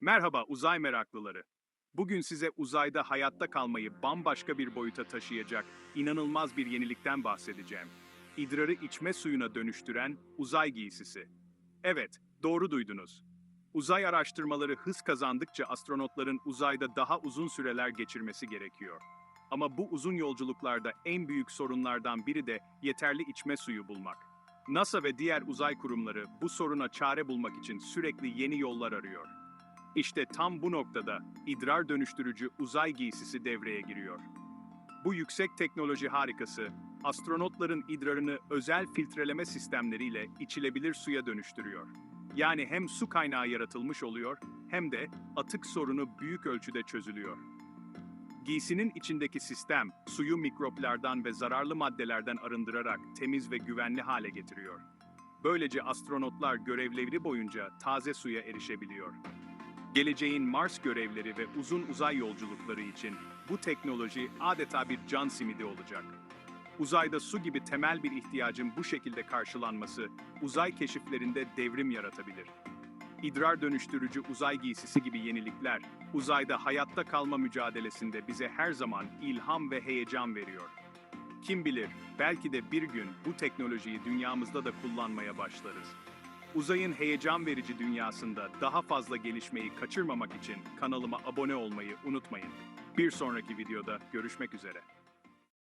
Merhaba uzay meraklıları. Bugün size uzayda hayatta kalmayı bambaşka bir boyuta taşıyacak inanılmaz bir yenilikten bahsedeceğim. İdrarı içme suyuna dönüştüren uzay giysisi. Evet, doğru duydunuz. Uzay araştırmaları hız kazandıkça astronotların uzayda daha uzun süreler geçirmesi gerekiyor. Ama bu uzun yolculuklarda en büyük sorunlardan biri de yeterli içme suyu bulmak. NASA ve diğer uzay kurumları bu soruna çare bulmak için sürekli yeni yollar arıyor. İşte tam bu noktada idrar dönüştürücü uzay giysisi devreye giriyor. Bu yüksek teknoloji harikası, astronotların idrarını özel filtreleme sistemleriyle içilebilir suya dönüştürüyor. Yani hem su kaynağı yaratılmış oluyor, hem de atık sorunu büyük ölçüde çözülüyor. Giysinin içindeki sistem, suyu mikroplardan ve zararlı maddelerden arındırarak temiz ve güvenli hale getiriyor. Böylece astronotlar görevleri boyunca taze suya erişebiliyor. Geleceğin Mars görevleri ve uzun uzay yolculukları için bu teknoloji adeta bir can simidi olacak. Uzayda su gibi temel bir ihtiyacın bu şekilde karşılanması, uzay keşiflerinde devrim yaratabilir. İdrar dönüştürücü uzay giysisi gibi yenilikler, uzayda hayatta kalma mücadelesinde bize her zaman ilham ve heyecan veriyor. Kim bilir, belki de bir gün bu teknolojiyi dünyamızda da kullanmaya başlarız. Uzayın heyecan verici dünyasında daha fazla gelişmeyi kaçırmamak için kanalıma abone olmayı unutmayın. Bir sonraki videoda görüşmek üzere.